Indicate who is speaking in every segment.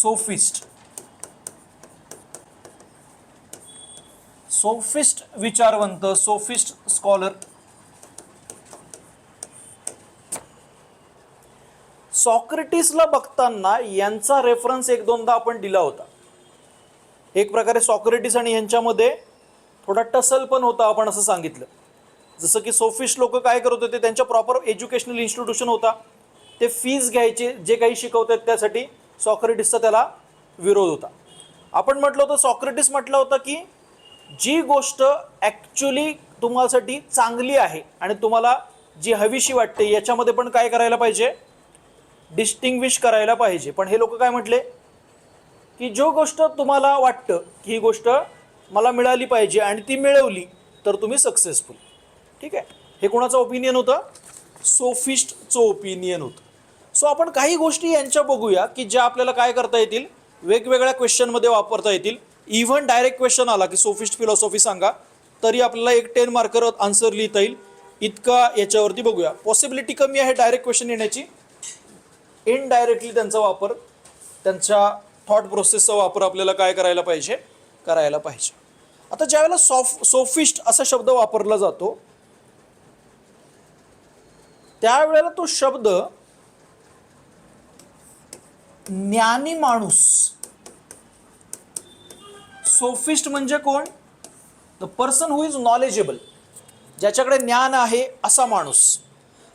Speaker 1: Sophist. Sophist विचारवंत sophist scholar. सॉक्रेटिसला बघताना यांचा रेफरन्स एक दोनदा आपण दिला होता. एक प्रकारे सॉक्रेटिस आणि यांच्यामध्ये थोडा टसल पण होता आपण असं सांगितलं. जसं की सोफिस्ट लोक काय करत होते त्यांच्या प्रॉपर एज्युकेशनल इन्स्टिट्यूशन होता. ते फीज घ्यायचे जे काही शिकवतात त्यासाठी सॉक्रेटिसचा त्याला विरोध होता. आपण म्हटलं होतं सॉक्रेटिस म्हटलं होतं की जी गोष्ट ॲक्च्युली तुम्हासाठी चांगली आहे आणि तुम्हाला जी हवीशी वाटते याच्यामध्ये पण काय करायला पाहिजे? डिस्टिंग्विश करायला पाहिजे. पण हे लोक काय म्हटले? की जो गोष्ट तुम्हाला वाटतं की ही गोष्ट मला मिळाली पाहिजे आणि ती मिळवली तर तुम्ही सक्सेसफुल ठीक आहे? हे कोणाचं ओपिनियन होतं? सोफिस्टचं ओपिनियन होतं. सो आपण काही गोष्टी यांच्या बघूया की ज्या आपल्याला काय करता येतील? वेगवेगळ्या क्वेश्चनमध्ये वापरता येतील. इव्हन डायरेक्ट क्वेश्चन आला की सोफिस्ट फिलॉसॉफी सांगा तरी आपल्याला एक टेन मार्कर आन्सर लिहिता येईल. इतका याच्यावरती बघूया. पॉसिबिलिटी कमी आहे डायरेक्ट क्वेश्चन येण्याची. इनडायरेक्टली त्यांचा वापर त्यांच्या थॉट प्रोसेसचा वापर आपल्याला काय करायला पाहिजे? करायला पाहिजे. आता ज्यावेळेला सॉफ सोफिस्ट असा शब्द वापरला जातो त्यावेळेला तो शब्द ज्ञानी माणूस. सोफिस्ट म्हणजे कोण? The person who is knowledgeable ज्याच्याकडे ज्ञान आहे असा माणूस.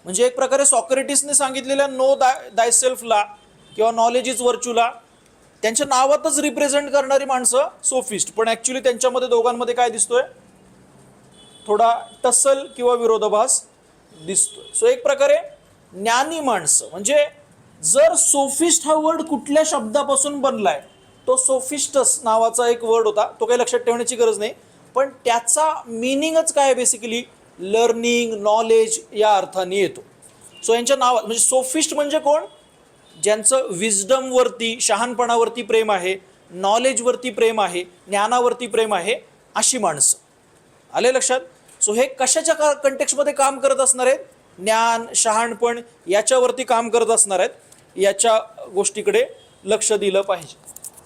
Speaker 1: म्हणजे एक प्रकारे सॉक्रेटिसने सांगितलेल्या नो दाय दाय सेल्फला किंवा नॉलेज इज व्हर्च्यूला त्यांच्या नावातच रिप्रेझेंट करणारी माणसं सोफिस्ट पण ॲक्च्युली त्यांच्यामध्ये दोघांमध्ये काय दिसतोय? थोडा टसल किंवा विरोधाभास दिसतोय. सो एक प्रकारे ज्ञानी माणसं. म्हणजे जर सोफिस्ट हा वर्ड कुठल्या शब्दापासून बनलाय तो सोफिस्टस नावाचा एक वर्ड होता तो काही लक्षात ठेवण्याची गरज नाही पण त्याचा मिनिंगच काय बेसिकली लर्निंग नॉलेज या अर्थाने येतो. सो यांच्या नावात म्हणजे सोफिस्ट म्हणजे कोण? ज्यांचं विजडमवरती शहाणपणावरती प्रेम आहे नॉलेजवरती प्रेम आहे ज्ञानावरती प्रेम आहे अशी माणसं. आले लक्षात? सो हे कशाच्या का कंटेक्समध्ये काम करत असणार आहेत? ज्ञान शहाणपण याच्यावरती काम करत असणार आहेत. याच्या गोष्टीकडे लक्ष दिलं पाहिजे.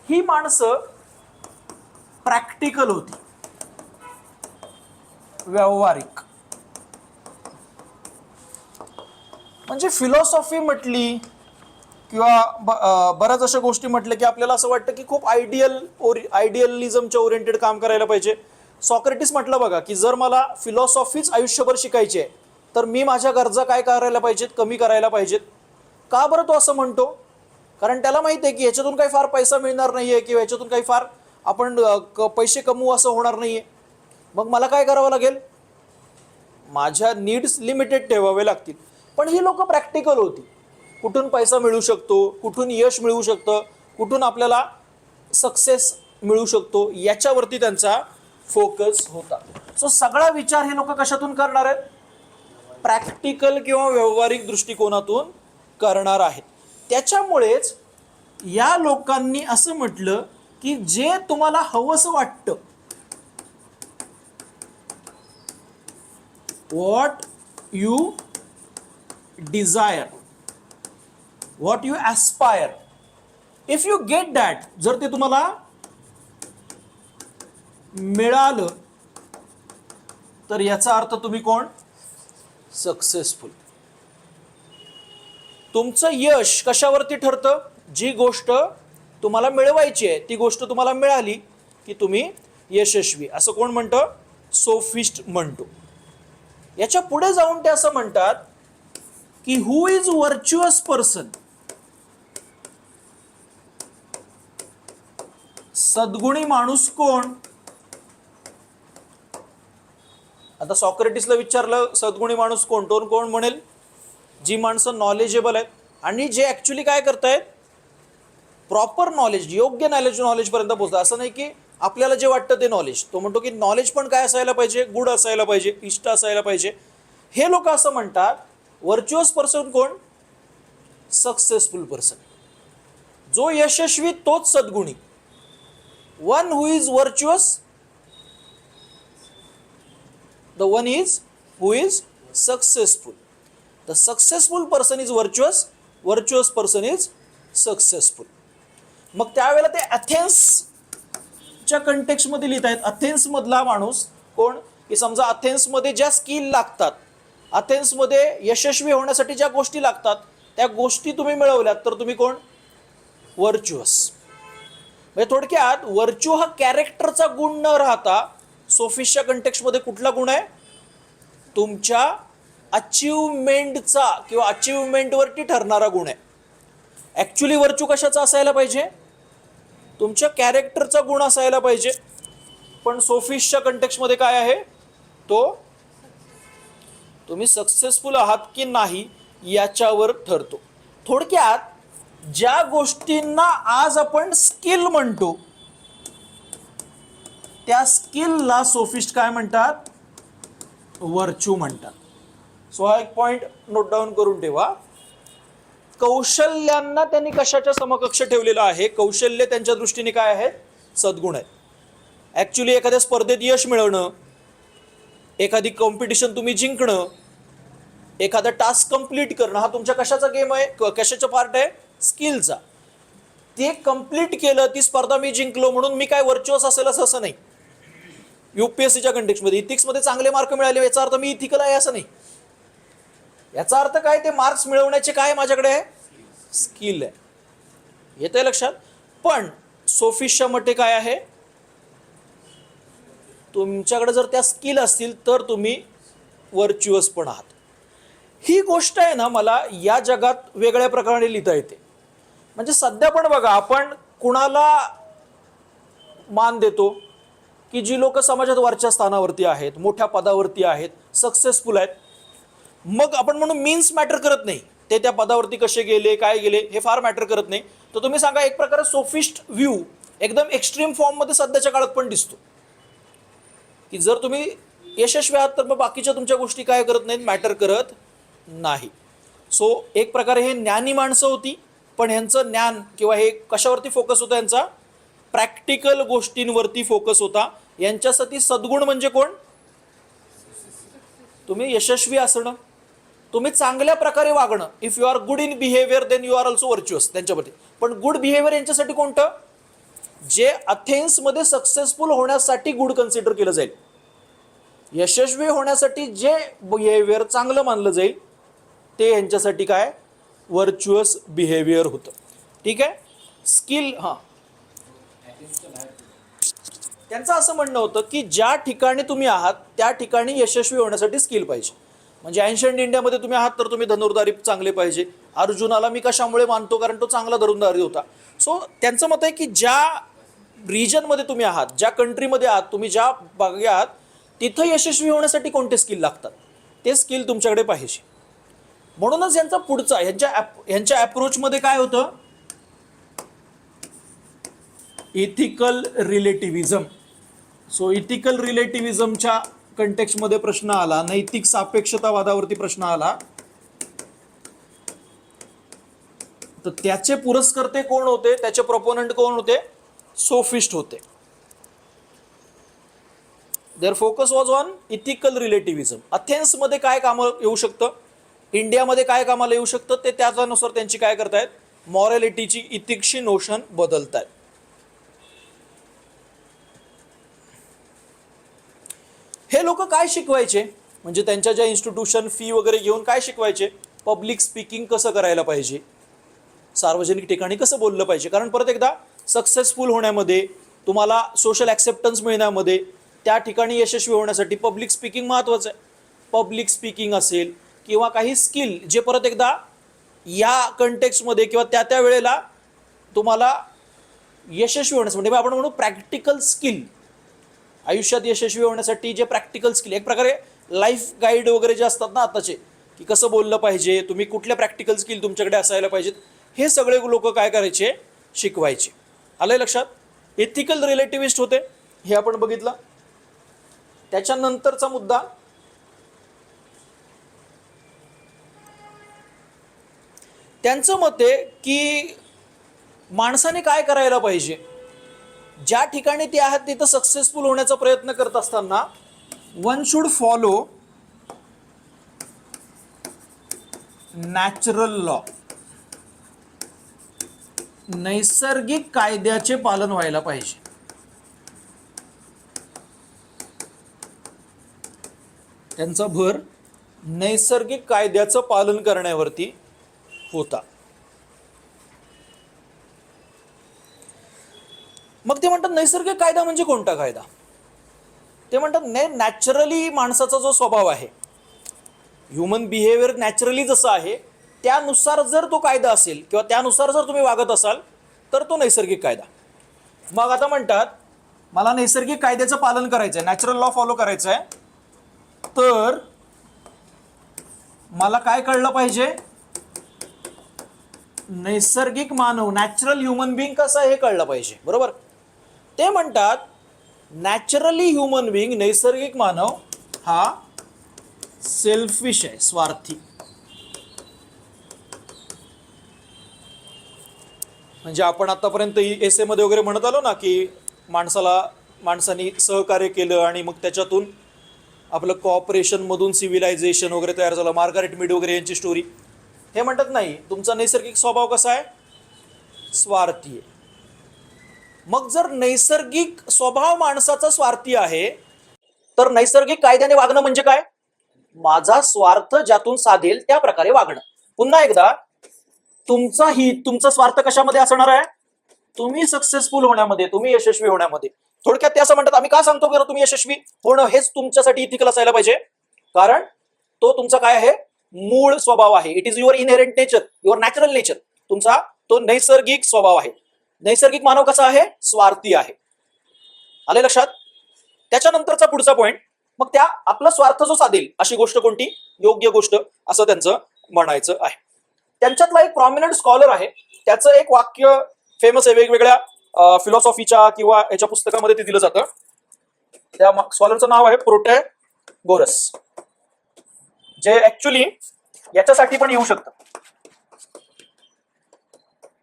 Speaker 1: ही माणसं प्रॅक्टिकल होती. व्यावहारिक. म्हणजे फिलॉसॉफी म्हटली किंवा बऱ्याच अशा गोष्टी म्हटल्या की आपल्याला असं वाटतं की खूप आयडियल ओरि आयडियलिझमच्या ओरिएंटेड काम करायला पाहिजे. सॉक्रेटिस म्हटलं बघा की जर मला फिलॉसॉफीच आयुष्यभर शिकायची आहे तर मी माझ्या गरजा काय करायला पाहिजेत कमी करायला पाहिजेत. का बरं तो असं म्हणतो? कारण त्याला माहिती आहे की ह्याच्यातून काही फार पैसा मिळणार नाही आहे किंवा ह्याच्यातून काही फार आपण क पैसे कमवू असं होणार नाही आहे मग मला काय करावं लागेल? माझ्या नीड्स लिमिटेड ठेवावे लागतील. पण ही लोक प्रॅक्टिकल होती. कुठून पैसा मिळू शकतो? कुठून यश मिळू शकतं? कुठून आपल्याला सक्सेस मिळू शकतो? याच्यावरती त्यांचा फोकस होता. सो सगळा विचार हे लोक कशातून करणार आहेत? प्रॅक्टिकल किंवा व्यावहारिक दृष्टिकोनातून करणार आहेत त्याच्यामुळेच या लोकांनी असं म्हटलं की जे तुम्हाला हवंसं वाटतं what you desire what you aspire if you get that जर ते तुम्हाला मिळालं तर याचा अर्थ तुम्ही कोण? सक्सेसफुल तुमचं यश कशावरती ठरतं? जी गोष्ट तुम्हाला मिळवायची आहे ती गोष्ट तुम्हाला मिळाली की तुम्ही यशस्वी. असं कोण म्हणतं? सोफिस्ट म्हणतो. याच्यापुढे जाऊन ते असं म्हणतात की हु इज व्हर्च्युअस पर्सन सद्गुणी माणूस कोण? आता सॉक्रेटिसला विचारलं सद्गुणी माणूस कोण? कोण म्हणेल? जी माणसं नॉलेजेबल आहेत आणि जे ॲक्च्युली काय करतायत? प्रॉपर नॉलेज योग्य नॉलेज नॉलेजपर्यंत पोहोचतात. असं नाही की आपल्याला जे वाटतं ते नॉलेज तो म्हणतो की नॉलेज पण काय असायला पाहिजे? गुड असायला पाहिजे. इष्ट असायला पाहिजे. हे लोक असं म्हणतात व्हर्च्युअस पर्सन कोण? सक्सेसफुल पर्सन जो यशस्वी तोच सद्गुणी. One who is virtuous the one is who is successful the successful person is virtuous virtuous person is successful मग त्यावेळेला ते अथेन्सच्या कंटेक्समध्ये लिहित आहेत. अथेन्समधला माणूस कोण? की समजा अथेन्समध्ये ज्या स्किल लागतात अथेन्समध्ये यशस्वी होण्यासाठी ज्या गोष्टी लागतात त्या गोष्टी तुम्ही मिळवल्यात तर तुम्ही कोण? व्हर्च्युअस म्हणजे थोडक्यात वर्च्यू हा कॅरेक्टरचा गुण न राहता सोफिसच्या कंटेक्समध्ये कुठला गुण आहे? तुमच्या अचीवमेंटचा किंवा अचिव्हमेंटवरती ठरणारा गुण आहे. ॲक्च्युली वर्च्यू कशाचा असायला पाहिजे? तुमच्या कॅरेक्टरचा गुण असायला पाहिजे. पण सोफिसच्या कंटेक्समध्ये काय आहे? तो तुम्ही सक्सेसफुल आहात की नाही याच्यावर ठरतो. थोडक्यात ज्या गोष्टींना आज आपण स्किल म्हणतो त्या स्किलला सोफिस्ट काय म्हणतात? वर्च्यू म्हणतात. सो हा एक पॉईंट नोट डाऊन करून ठेवा. कौशल्यांना त्यांनी कशाच्या समकक्ष ठेवलेलं आहे? कौशल्य त्यांच्या दृष्टीने काय आहेत? सद्गुण आहेत. ॲक्च्युली एखाद्या स्पर्धेत यश मिळवणं एखादी कॉम्पिटिशन तुम्ही जिंकणं एखादा टास्क कंप्लीट करणं हा तुमच्या कशाचा गेम आहे? क- कशाचा पार्ट आहे? स्किलचा ते कंप्लीट केलं ती स्पर्धा मी जिंकलो म्हणून मी काय वर्च्युअस असेल असं असं नाही युपीएससीच्या कंटेक्समध्ये इथिक्समध्ये चांगले मार्क मिळाले याचा अर्थ मी इथिकल आहे असं नाही. याचा अर्थ काय? ते मार्क्स मिळवण्याचे काय माझ्याकडे? आहे स्किल आहे. येत आहे लक्षात? पण सोफिशच्या मते काय आहे? तुमच्याकडे जर त्या स्किल असतील तर तुम्ही वर्च्युअस पण आहात. ही गोष्ट आहे ना मला या जगात वेगळ्या प्रकारे लिहिता येते. म्हणजे सध्या पण बघा आपण कुणाला मान देतो की जी लोक समाजात वरच्या स्थानावरती आहेत मोठ्या पदावरती आहेत सक्सेसफुल आहेत मग आपण म्हणून मीन्स मॅटर करत नाही. ते त्या पदावरती कसे गेले काय गेले हे फार मॅटर करत नाही. तर तुम्ही सांगा एक प्रकारे सोफिस्ट व्ह्यू एकदम एक्स्ट्रीम फॉर्ममध्ये सध्याच्या काळात पण दिसतो. की जर तुम्ही यशस्वी आहात तर मग बाकीच्या तुमच्या गोष्टी काय करत नाहीत मॅटर करत नाही. सो एक प्रकारे हे ज्ञानी माणसं होती पण ह्यांचं ज्ञान किंवा हे कशावरती फोकस होता यांचा प्रॅक्टिकल गोष्टींवरती फोकस होता. यांच्यासाठी सद्गुण म्हणजे कोण? तुम्ही यशस्वी असणं. तुम्ही चांगल्या प्रकारे वागणं if you are good in behaviour then you are also virtuous त्यांच्यामध्ये. पण गुड बिहेवियर यांच्यासाठी कोणतं? जे अथेन्समध्ये सक्सेसफुल होण्यासाठी गुड कन्सिडर केलं जाईल. यशस्वी होण्यासाठी जे बिहेवियर चांगलं मानलं जाईल ते यांच्यासाठी काय? वर्च्युअस बिहेवियर होतं. ठीक आहे? स्किल हां. त्यांचं असं म्हणणं होतं की ज्या ठिकाणी तुम्ही आहात त्या ठिकाणी यशस्वी होण्यासाठी स्किल पाहिजे. म्हणजे अँशंट इंडियामध्ये तुम्ही आहात तर तुम्ही धनुर्धारी चांगले पाहिजे. अर्जुनाला मी कशामुळे मानतो? कारण तो चांगला धनुर्धारी होता. सो त्यांचं मत आहे की ज्या रिजनमध्ये तुम्ही आहात ज्या कंट्रीमध्ये आहात तुम्ही ज्या भागे आहात तिथं यशस्वी होण्यासाठी कोणते स्किल लागतात? ते स्किल तुमच्याकडे पाहिजे. म्हणूनच यांचा पुढचा ह्यांच्या ॲप ह्यांच्या अप्रोचमध्ये काय होतं? इथिकल रिलेटिव्हिजम सो इथिकल रिलेटिव्हिजमच्या कंटेक्समध्ये प्रश्न आला नैतिक सापेक्षतावादावरती प्रश्न आला तर त्याचे पुरस्कर्ते कोण होते? त्याचे प्रपोनंट कोण होते? सोफिस्ट होते. Their focus was on ethical relativism अथेन्समध्ये काय कामं येऊ शकतं? इंडियामध्ये काय कामाला येऊ शकतं? ते त्याच्यानुसार त्यांची काय करतायत? मॉरॅलिटीची इथिक्सची नोशन बदलतायत. हे लोक काय शिकवायचे? म्हणजे त्यांच्या ज्या इन्स्टिट्यूशन फी वगैरे घेऊन काय शिकवायचे? पब्लिक स्पीकिंग कसं करायला पाहिजे? सार्वजनिक ठिकाणी कसं बोललं पाहिजे? कारण परत एकदा सक्सेसफुल होण्यामध्ये तुम्हाला सोशल ॲक्सेप्टन्स मिळण्यामध्ये त्या ठिकाणी यशस्वी होण्यासाठी पब्लिक स्पीकिंग महत्त्वाचं आहे. पब्लिक स्पीकिंग असेल किंवा काही स्किल जे परत एकदा या कंटेक्समध्ये किंवा त्या त्या वेळेला तुम्हाला यशस्वी होण्यास म्हणजे आपण म्हणू प्रॅक्टिकल स्किल आयुष्यात यशस्वी होण्यासाठी जे प्रॅक्टिकल स्किल एक प्रकारे लाईफ गाईड वगैरे जे असतात ना आताचे की कसं बोललं पाहिजे तुम्ही कुठल्या प्रॅक्टिकल स्किल तुमच्याकडे असायला पाहिजेत हे सगळे लोक काय करायचे? शिकवायचे. आलंय लक्षात? एथिकल रिलेटिव्हिस्ट होते हे आपण बघितलं. त्याच्यानंतरचा मुद्दा त्यांचं मत आहे की माणसाने काय करायला पाहिजे? ज्या ठिकाणी ते आहेत तिथं सक्सेसफुल होण्याचा प्रयत्न करत असताना one should follow natural law नैसर्गिक कायद्याचे पालन व्हायला पाहिजे. त्यांचा भर नैसर्गिक कायद्याचं पालन करण्यावरती होता. मग ते म्हणतात नैसर्गिक कायदा म्हणजे कोणता कायदा? ते म्हणतात ने नॅचरली माणसाचा जो स्वभाव आहे ह्युमन बिहेवियर नॅचरली जसं आहे त्यानुसार जर तो कायदा असेल किंवा त्यानुसार जर तुम्ही वागत असाल तर तो नैसर्गिक कायदा. मग आता म्हणतात मला नैसर्गिक कायद्याचं पालन करायचं आहे नॅचरल लॉ फॉलो करायचं आहे तर मला काय कळलं पाहिजे? नैसर्गिक मानव नॅचरल ह्युमन बिईंग कसं आहे हे कळलं पाहिजे. बरोबर? ते म्हणतात नॅचरली ह्युमन बिंग नैसर्गिक मानव हा सेल्फिश आहे स्वार्थी. म्हणजे आपण आतापर्यंत एसमध्ये वगैरे म्हणत आलो ना की माणसाला माणसाने सहकार्य केलं आणि मग त्याच्यातून आपलं कॉपरेशनमधून सिव्हिलायझेशन वगैरे तयार झालं मार्गारेट मिड वगैरे यांची स्टोरी हे म्हणतात नाही तुमचा नैसर्गिक स्वभाव कसा आहे? स्वार्थी आहे. मग जर नैसर्गिक स्वभाव माणसाचा स्वार्थी आहे तर नैसर्गिक कायद्याने वागणं म्हणजे काय? माझा स्वार्थ ज्यातून साधेल त्या प्रकारे वागणं. पुन्हा एकदा तुमचा ही तुमचा स्वार्थ कशामध्ये असणार आहे? तुम्ही सक्सेसफुल होण्यामध्ये तुम्ही यशस्वी होण्यामध्ये. थोडक्यात ते असं म्हणतात आम्ही का सांगतो बरं तुम्ही यशस्वी? होणं हेच तुमच्यासाठी इथिकल असायला पाहिजे. कारण तो तुमचा काय आहे? मूळ स्वभाव आहे. It is your inherent nature your natural nature तुमचा तो नैसर्गिक स्वभाव आहे. नैसर्गिक मानव कसा आहे? स्वार्थी आहे. आले लक्षात? त्याच्यानंतरचा पुढचा पॉईंट मग त्या आपला स्वार्थ जो साधेल अशी गोष्ट कोणती? योग्य गोष्ट असं त्यांचं म्हणायचं आहे. त्यांच्यातला एक प्रॉमिनंट स्कॉलर आहे. त्याचं एक वाक्य फेमस आहे वेगवेगळ्या फिलॉसॉफीच्या किंवा याच्या पुस्तकामध्ये ते दिलं जातं. त्या स्कॉलरचं नाव आहे प्रोटे गोरस जे ऍक्च्युली याच्यासाठी पण येऊ शकतं.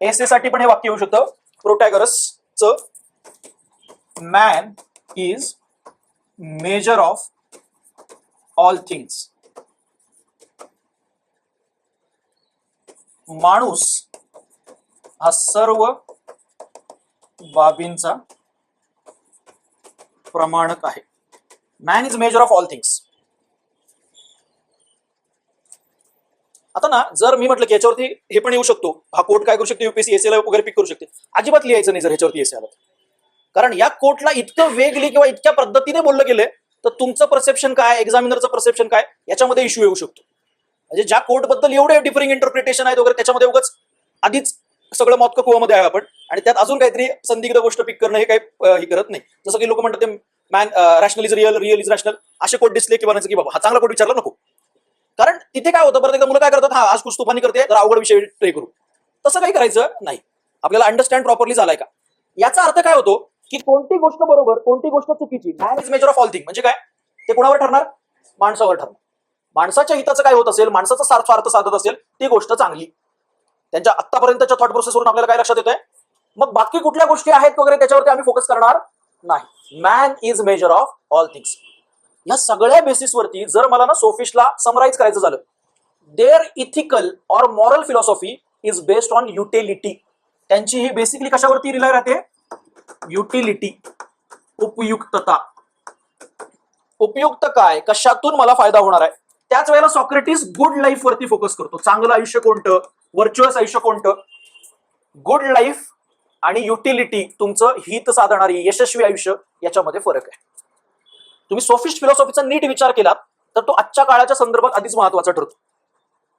Speaker 1: एससाठी पण हे वाक्य येऊ शकतं. प्रोटॅगरसच man is measure of all things माणूस हा सर्व बाबींचा प्रमाणक आहे. Man is measure of all things आता ना जर मी म्हटलं की याच्यावरती हे पण येऊ शकतो. हा कोर्ट काय करू शकतो? युपीएससी एसीला वगैरे पिक करू शकते. अजिबात लिहायचं नाही जर ह्याच्यावरती एसी आलं कारण या कोर्टला इतकं वेगली किंवा इतक्या पद्धतीने बोललं गेलंय तर तुमचं परसेप्शन काय? एक्झामिनरचं परसेप्शन काय? याच्यामध्ये इश्यू येऊ शकतो. म्हणजे ज्या कोर्टबद्दल एवढे डिफरिंग इंटरप्रिटेशन आहेत वगैरे त्याच्यामध्ये उगाच आधीच सगळं मौतक कुवामध्ये आहे आपण. आणि त्यात अजून काहीतरी संदिग्ध गोष्ट पिक करणं हे काही हे करत नाही. जसं की लोक म्हणतात ते man rational is real real is rational असे कोट दिसले की म्हणायचं की बाबा हा चांगला कोर्ट विचारला नको. कारण तिथे काय होतं परत एकदा मुलं काय करतात हा आज कुस्तुफानी करते तर अवघड विषय ट्रे करू. तसं काही करायचं नाही. आपल्याला अंडरस्टँड प्रॉपरली झालाय का? याचा अर्थ काय होतो की कोणती गोष्ट बरोबर कोणती गोष्ट चुकीची man is measure of all thing म्हणजे काय? ते कोणावर ठरणार? माणसावर ठरणार. माणसाच्या हिताचं काय होत असेल माणसाचा सार्थ स्वार्थ साधत असेल ती गोष्ट चांगली. त्यांच्या आतापर्यंतच्या थॉट प्रोसेसवरून आपल्याला काय लक्षात येतंय? मग बाकी कुठल्या गोष्टी आहेत वगैरे त्याच्यावरती आम्ही फोकस करणार नाही. Man is measure of all things या सगळ्या बेसिसवरती जर मला ना सोफिशला समराईज करायचं झालं their ethical or moral philosophy is based on utility त्यांची ही बेसिकली कशावरती रिलाय राहते? युटिलिटी उपयुक्तता. उपयुक्त काय? कशातून मला फायदा होणार आहे? त्याच वेळेला सॉक्रेटिस गुड लाईफ वरती फोकस करतो. चांगलं आयुष्य कोणतं? व्हर्च्युअस आयुष्य कोणतं? गुड लाईफ आणि युटिलिटी तुमचं हित साधणारी यशस्वी आयुष्य याच्यामध्ये फरक आहे. तुम्ही सोफिस्ट फिलॉसॉफीचा नीट विचार केलात तर तो आजच्या काळाच्या संदर्भात आधीच महत्त्वाचा ठरतो.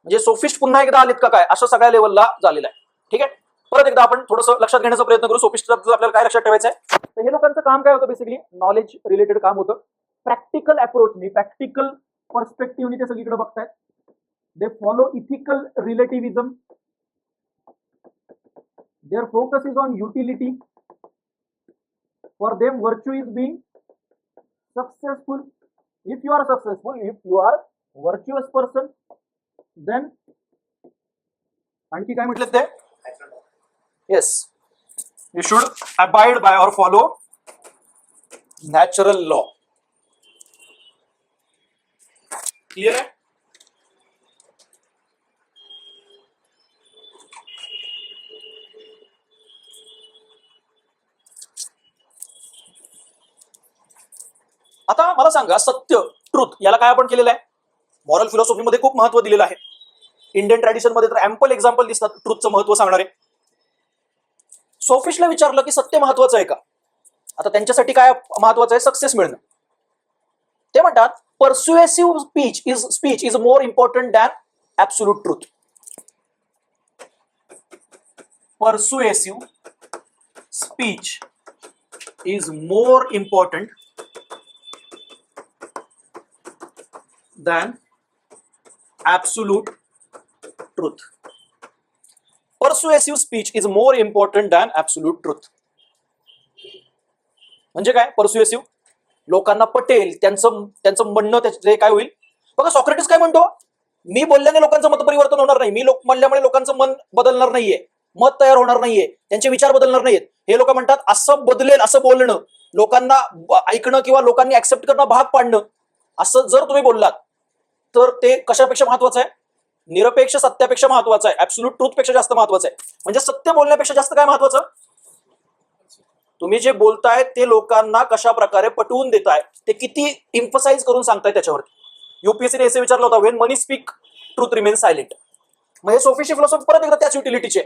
Speaker 1: म्हणजे सोफिस्ट पुन्हा एकदा आलेत का काय असं सगळ्या लेवलला झालेलं आहे. ठीक आहे? परत एकदा आपण थोडंसं लक्षात घेण्याचा प्रयत्न करू सोफिस्ट आपल्याला काय लक्षात ठेवायचं आहे तर हे लोकांचं काम काय होतं बेसिकली नॉलेज रिलेटेड काम होतं. प्रॅक्टिकल अप्रोचनी प्रॅक्टिकल पर्स्पेक्टिव्हनी ते सगळीकडे बघतायत. They follow ethical relativism their focus is on utility for them virtue is being successful if you are successful if you are virtuous person then आणखी काय म्हटलं ते yes you should abide by or follow natural law clear आहे आता मला सांगा सत्य truth याला काय आपण केलेलं आहे? मॉरल फिलॉसॉफीमध्ये खूप महत्त्व दिलेलं आहे. इंडियन ट्रॅडिशनमध्ये तर अँपल एक्झाम्पल दिसतात ट्रुथचं महत्त्व सांगणारे. सोफिशला विचारलं की सत्य महत्वाचं आहे का? आता त्यांच्यासाठी काय महत्वाचं आहे? सक्सेस मिळणं. ते म्हणतात persuasive speech is speech is more important than absolute truth persuasive speech is more important than absolute truth. Persuasive speech is more important than absolute truth. म्हणजे काय? परस्युएसिव्ह लोकांना पटेल त्यांचं त्यांचं म्हणणं त्याचे काय होईल. बघा सॉक्रेटिस काय म्हणतो? मी बोलल्याने लोकांचं मत परिवर्तन होणार नाही. मी लोक म्हणल्यामुळे लोकांचं मन बदलणार नाहीये. मत तयार होणार नाहीये. त्यांचे विचार बदलणार नाहीयेत. हे लोक म्हणतात असं बदलेल असं बोलणं. लोकांना ऐकणं किंवा लोकांनी ऍक्सेप्ट करणं भाग पाडणं. असं जर तुम्ही बोललात तर ते कशापेक्षा महत्वाचं आहे? निरपेक्ष सत्यापेक्षा महत्वाचं आहे. ऍब्सुल्यूट ट्रूथपेक्षा जास्त महत्वाचं आहे. म्हणजे सत्य बोलण्यापेक्षा जास्त काय महत्वाचं? तुम्ही जे बोलताय ते लोकांना कशा प्रकारे पटवून देताय ते किती इम्फसाइज करून सांगताय त्याच्यावरती. युपीएससीने असे विचारलं होता when many speak truth remain silent मग हे सोफीशी फिलॉसॉफी परत एकदा त्याच युटिलिटीचे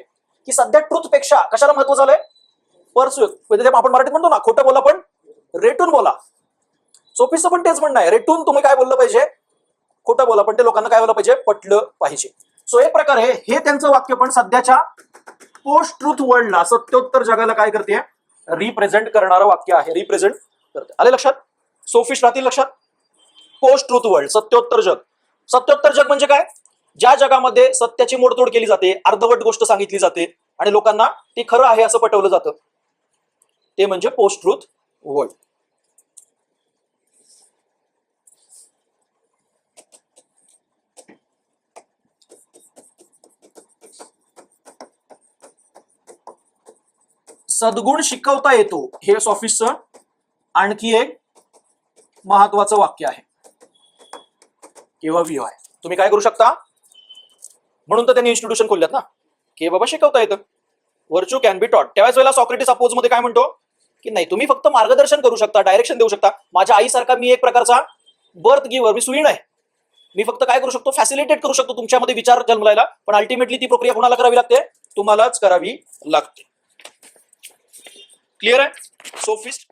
Speaker 1: की सध्या ट्रूथपेक्षा कशाला महत्त्व झालंय? परसू म्हणजे आपण मराठीत म्हणतो ना खोटं बोला पण रेटून बोला. सोफीचं पण तेच म्हणणं आहे. रेटून तुम्ही काय बोललं पाहिजे? खोटं बोला पण ते लोकांना काय बोललं पाहिजे? पटलं पाहिजे. सो एक प्रकारे हे त्यांचं वाक्य पण सध्याच्या पोस्ट ट्रुथ वर्ल्डला सत्योत्तर जगाला काय करते? रिप्रेझेंट करणारं वाक्य आहे. रिप्रेझेंट करते. आले लक्षात? सोफिश राहतील लक्षात? पोस्ट ट्रुथ वर्ल्ड सत्योत्तर जग. सत्योत्तर जग म्हणजे काय? ज्या जगामध्ये सत्याची मोडतोड केली जाते अर्धवट गोष्ट सांगितली जाते आणि लोकांना ती खरं आहे असं पटवलं जातं. ते म्हणजे पोस्ट ट्रुथ वर्ल्ड सद्गुण शिकवता येतो हे ऑफिसचं आणखी एक महत्वाचं वाक्य आहे. किंवा व्ह्यू आहे तुम्ही काय करू शकता? म्हणून तर त्यांनी इन्स्टिट्यूशन खोलल्यात ना. की बाबा शिकवता येतं. वर्च्यू कॅन बी टॉट त्यावेळेस वेळेला सॉक्रेटिस अपोजमध्ये काय म्हणतो? की नाही तुम्ही फक्त मार्गदर्शन करू शकता डायरेक्शन देऊ शकता. माझ्या आईसारखा मी एक प्रकारचा बर्थ गिव्हर मी सुईण आहे. मी फक्त काय करू शकतो? फॅसिलिटेट करू शकतो तुमच्यामध्ये विचार जन्मलायला. पण अल्टिमेटली ती प्रक्रिया कोणाला करावी लागते? तुम्हालाच करावी लागते. क्लिअर आहे सोफिस्ट